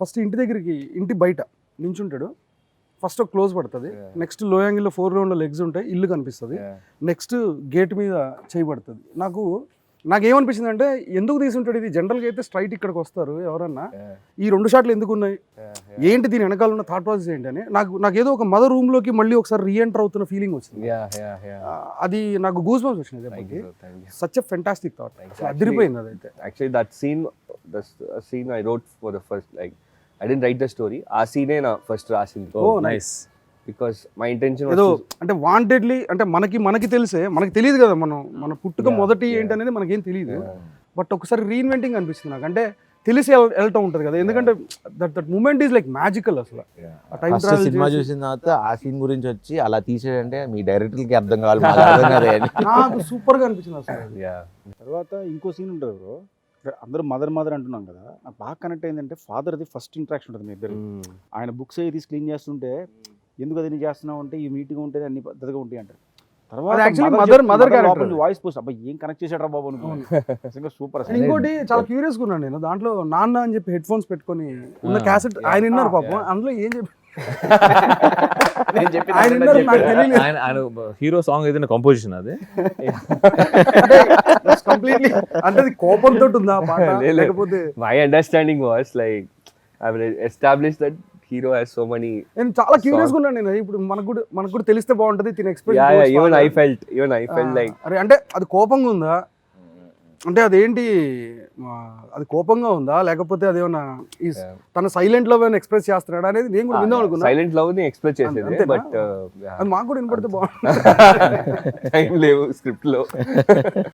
First ఇంటి దగ్గరికి ఇంటి బయట నించుంటాడు. ఫస్ట్ ఒక క్లోజ్ పడుతుంది. నెక్స్ట్లో యాంగిల్లో ఫోర్ రౌండ్లో లెగ్స్ ఉంటాయి ఇల్లు కనిపిస్తుంది. నెక్స్ట్ గేట్ మీద చేయబడుతుంది నాకు నాకు ఏమనిపించింది అంటే ఎందుకు తీసుంటాడు ఇది? జనరల్గా అయితే స్ట్రైట్ ఇక్కడికి వస్తారు ఎవరన్నా. ఈ రెండు షాట్లు ఎందుకు ఉన్నాయి. ఏంటి దీని వెనకాల ఉన్న థాట్ ప్రాసెస్ ఏంటి అని? నాకు నాకు ఏదో ఒక మదర్ రూమ్లోకి మళ్ళీ ఒకసారి రీఎంటర్ అవుతున్న ఫీలింగ్ వచ్చింది. అది నాకు గూస్ బంప్స్ వచ్చినాయి you. సచ్ ఫెంటాస్టిక్ థాట్ అదిరిపోయింది అదైతే. Actually, that scene, a scene I wrote for the first, like, I didn't write the story. ఆ scene నా ఫస్ట్ రాసింది. Oh, nice because my intention ఏదో అంటే వాంటెడ్లీ అంటే మనకి మనకి తెలిసే మనకి తెలియదు కదా మనం మన పుట్టుక మొదటి. ఏంటి అనేది మనకేం తెలియదు బట్ ఒకసారి రీఇన్వెంటింగ్ అనిపిస్తుంది నాకు. అంటే తెలిసి వెళ్ళటం ఉంటుంది కదా. ఎందుకంటే that that moment is like magical అసలు. ఆ టైం ఫస్ట్ సినిమా చూసిన తర్వాత ఆ సీన్ గురించి వచ్చి అలా తీసేయంటే మీ డైరెక్టర్కి అర్థం కావాలి నాకు సూపర్గా అనిపించింది అసలు. తర్వాత ఇంకో సీన్ ఉంటుంది బ్రో అందరూ మదర్ మదర్ అంటున్నాం కదా. నాకు బాగా కనెక్ట్ అయిందంటే ఫాదర్ది ఫస్ట్ ఇంట్రాక్షన్ ఉంటుంది మీ ఇద్దరు ఆయన బుక్స్ అవి తీసి క్లీన్ చేస్తుంటే ఎందుకు అది నీ చేస్తున్నావు అంటే ఈ మీటింగ్ ఉంటే అన్ని పద్ధతిగా ఉంటాయి అంటారు. mother- mother character. Voice post. అబ్బా ఏం కనెక్ట్ చేశాడు రా బాబు అనుకున్నాను నిజంగా సూపర్ ఇంకోటి చాలా క్యూరియస్గా ఉన్నాను నేను. దాంట్లో నాన్న అని చెప్పి హెడ్ ఫోన్స్ పెట్టుకొని ఉన్న క్యాసెట్ ఆయన విన్నారు పాపం. అందులో ఏం చెప్పి ఆయన విన్నారు నాకు తెలియలేదు. ఆయన ఆయన హీరో సాంగ్ ఏదైనా కంపోజిషన్ అది? కంప్లీట్లీ అంటే కోపంతో ఉందా. లేకపోతే my understanding was like I establish that hero has so many నేను చాలా క్యూరియస్గా ఉన్నాను నేను. ఇప్పుడు మనకు కూడా మనకు కూడా తెలిస్తే బాగుంటది తిన yeah even I felt even I felt like అరే అంటే అది కోపంగా ఉందా? అంటే అదేంటి అది కోపంగా ఉందా? లేకపోతే అదేమన్నా ఈ. తన సైలెంట్లో ఎక్స్ప్రెస్ చేస్తున్నాడా అనేది నేను కూడా విందాం అనుకున్నా. సైలెంట్ లవ్ని ఎక్స్ప్రెస్ చేసేది? బట్ అది మాకు కూడా వినపడితే బాగుంటుంది. టైం లేవు స్క్రిప్ట్లో.